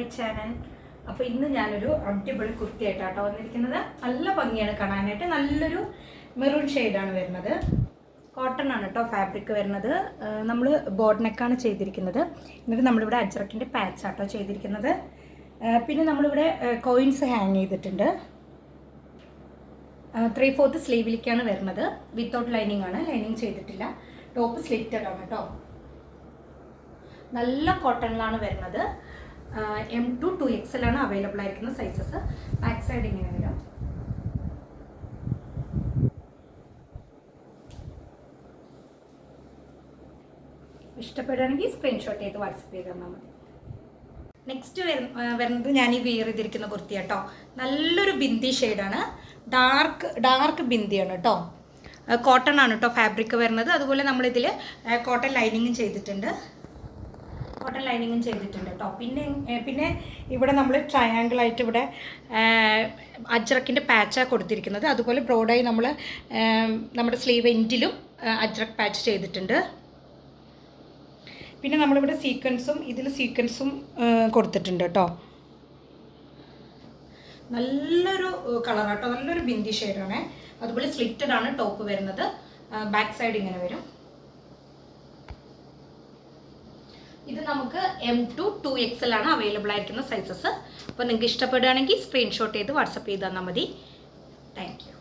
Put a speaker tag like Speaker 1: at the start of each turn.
Speaker 1: My channel അപ്പോൾ ഇന്ന് ഞാനൊരു അടിപൊളി കുർത്തിയായിട്ടാട്ടോ വന്നിരിക്കുന്നത്. നല്ല ഭംഗിയാണ് കാണാനായിട്ട്. നല്ലൊരു മെറൂൺ ഷെയ്ഡാണ് വരുന്നത്. കോട്ടൺ ആണ് കേട്ടോ ഫാബ്രിക് വരുന്നത്. നമ്മൾ ബോർഡ് ചെയ്തിരിക്കുന്നത്. എന്നിട്ട് നമ്മളിവിടെ അജ്രക്കിന്റെ പാച്ച് ആട്ടോ ചെയ്തിരിക്കുന്നത്. പിന്നെ നമ്മളിവിടെ കോയിൻസ് ഹാങ് ചെയ്തിട്ടുണ്ട്. ത്രീ ഫോർത്ത് സ്ലീവിലേക്കാണ് വരുന്നത്. വിത്തൗട്ട് ലൈനിങ് ആണ്. ലൈനിങ് ചെയ്തിട്ടില്ല. ടോപ്പ് സ്ലിറ്റഡ് ആണ് കേട്ടോ നല്ല കോട്ടണിലാണ് വരുന്നത്. എം ടു ടു എക്സൽ ആണ് അവൈലബിൾ ആയിരിക്കുന്ന സൈസസ് ബാക്ക് സൈഡ് ഇങ്ങനെ വരും. ഇഷ്ടപ്പെടുകയാണെങ്കിൽ സ്ക്രീൻഷോട്ട് ചെയ്ത് വാട്സപ്പ് ചെയ്ത് തന്നാൽ മതി. നെക്സ്റ്റ് വരുന്നത് ഞാൻ ഈ വിയർ ചെയ്തിരിക്കുന്ന കുർത്തി കേട്ടോ നല്ലൊരു ബിന്ദി ഷെയ്ഡാണ് ഡാർക്ക് ഡാർക്ക് ബിന്ദിയാണ് കേട്ടോ കോട്ടൺ ആണ് കേട്ടോ ഫാബ്രിക് വരുന്നത്. അതുപോലെ നമ്മളിതിൽ കോട്ടൺ ലൈനിങ്ങും ചെയ്തിട്ടുണ്ട്. കോട്ടൺ ലൈനിങ്ങും ചെയ്തിട്ടുണ്ട് കേട്ടോ പിന്നെ പിന്നെ ഇവിടെ നമ്മൾ ട്രയാങ്കിൾ ആയിട്ട് ഇവിടെ അജ്രക്കിന്റെ പാച്ചാണ് കൊടുത്തിരിക്കുന്നത്. അതുപോലെ ബ്രോഡായി നമ്മൾ നമ്മുടെ സ്ലീവ് എൻഡിലും അജ്രക് പാച്ച് ചെയ്തിട്ടുണ്ട്. പിന്നെ നമ്മളിവിടെ സീക്വൻസും ഇതിൽ സീക്വൻസും കൊടുത്തിട്ടുണ്ട് കേട്ടോ നല്ലൊരു കളർ കേട്ടോ നല്ലൊരു ബിന്ദി ഷെയ്ഡാണ് അതുപോലെ സ്ലിറ്റഡ് ആണ് ടോപ്പ് വരുന്നത്. ബാക്ക് സൈഡ് ഇങ്ങനെ വരും. ഇത് നമുക്ക് എം ടു ടു എക്സ് ആണ് അവൈലബിൾ ആയിരിക്കുന്ന സൈസസ് അപ്പോൾ നിങ്ങൾക്ക് ഇഷ്ടപ്പെടുകയാണെങ്കിൽ സ്ക്രീൻഷോട്ട് ചെയ്ത് വാട്സപ്പ് ചെയ്ത് തന്നാൽ മതി. Thank you